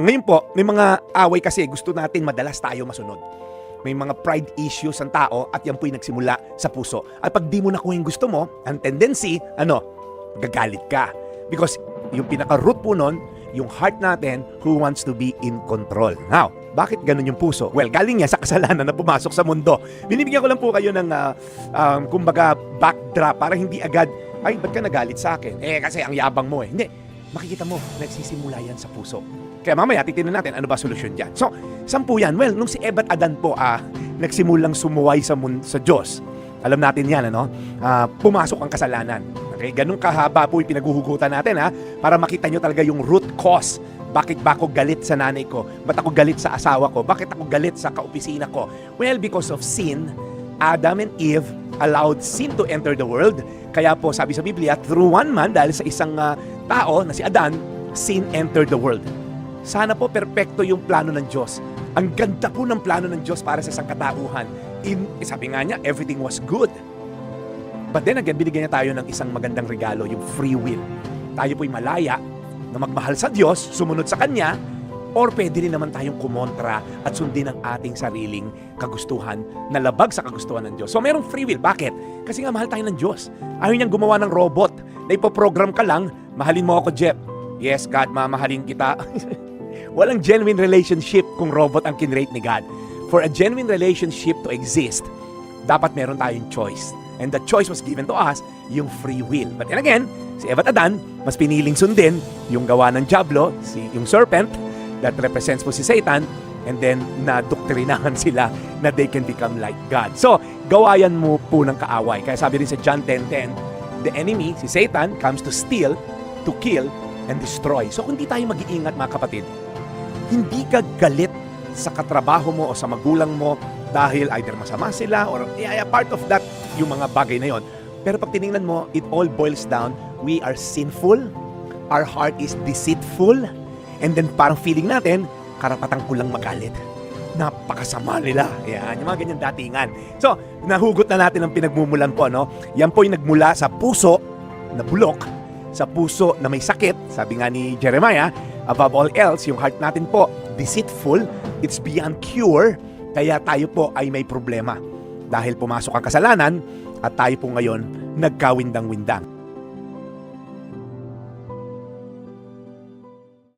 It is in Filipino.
Ngayon po, may mga away kasi gusto natin madalas tayo masunod. May mga pride issues ang tao at yan po'y nagsimula sa puso. At pag di mo nakuha yung gusto mo, ang tendency, ano, gagalit ka. Because yung pinaka-root po nun, yung heart natin who wants to be in control. Now, bakit ganun yung puso? Well, galing yan sa kasalanan na pumasok sa mundo. Binibigyan ko lang po kayo ng, ah, um, kumbaga, backdrop para hindi agad, ay, ba't ka nagalit sa akin? Eh, kasi ang yabang mo eh. Hindi. Makikita mo, nagsisimula yan sa puso. Kaya mamaya, titignan natin ano ba solusyon dyan. So, saan po yan? Well, nung si Eva at Adan po, ah, nagsimulang sumuway sa, mun- sa Diyos. Alam natin yan, ano? Ah, pumasok ang kasalanan. Okay, ganun kahaba po yung pinaguhugutan natin, ha? Para makita nyo talaga yung root cause. Bakit ba ako galit sa nanay ko? Ba't ako galit sa asawa ko? Bakit ako galit sa kaopisina ko? Well, because of sin, Adam and Eve allowed sin to enter the world. Kaya po sabi sa Biblia, through one man, dahil sa isang ah, tao na si Adan, sin entered the world. Sana po perpekto yung plano ng Diyos. Ang ganda po ng plano ng Diyos para sa sangkatauhan. In, eh, sabi nga niya, everything was good. But then again, binigyan niya tayo ng isang magandang regalo, yung free will. Tayo po'y malaya na magmahal sa Diyos, sumunod sa Kanya, or pwede rin naman tayong kumontra at sundin ang ating sariling kagustuhan na labag sa kagustuhan ng Diyos. So merong free will. Bakit? Kasi nga mahal tayo ng Diyos. Ayaw niyang gumawa ng robot na ipoprogram ka lang, mahalin mo ako, Jeff. Yes, God, mamahalin kita. Walang genuine relationship kung robot ang kinrate ni God. For a genuine relationship to exist, dapat meron tayong choice. And the choice was given to us, yung free will. But then again, si Eva Adan, mas piniling sundin yung gawa ng Diablo, si, yung serpent, that represents po si Satan, and then nadoktrinahan sila na they can become like God. So, gawayan mo po ng kaaway. Kaya sabi rin sa John 10.10, the enemy, si Satan, comes to steal, to kill, and destroy. So, kung di tayo mag-iingat mga kapatid, hindi ka galit sa katrabaho mo o sa magulang mo dahil either masama sila or yeah, yeah, part of that yung mga bagay na yon. Pero pag tiningnan mo, it all boils down, we are sinful, our heart is deceitful, and then parang feeling natin, karapatan ko lang magalit. Napakasama nila. Yan, yung mga ganyan datingan. So, nahugot na natin ang pinagmumulan po, no? Yan po yung nagmula sa puso na bulok, sa puso na may sakit, sabi nga ni Jeremiah, above all else, yung heart natin po, deceitful, it's beyond cure, kaya tayo po ay may problema. Dahil pumasok ang kasalanan, at tayo po ngayon nagkawindang-windang.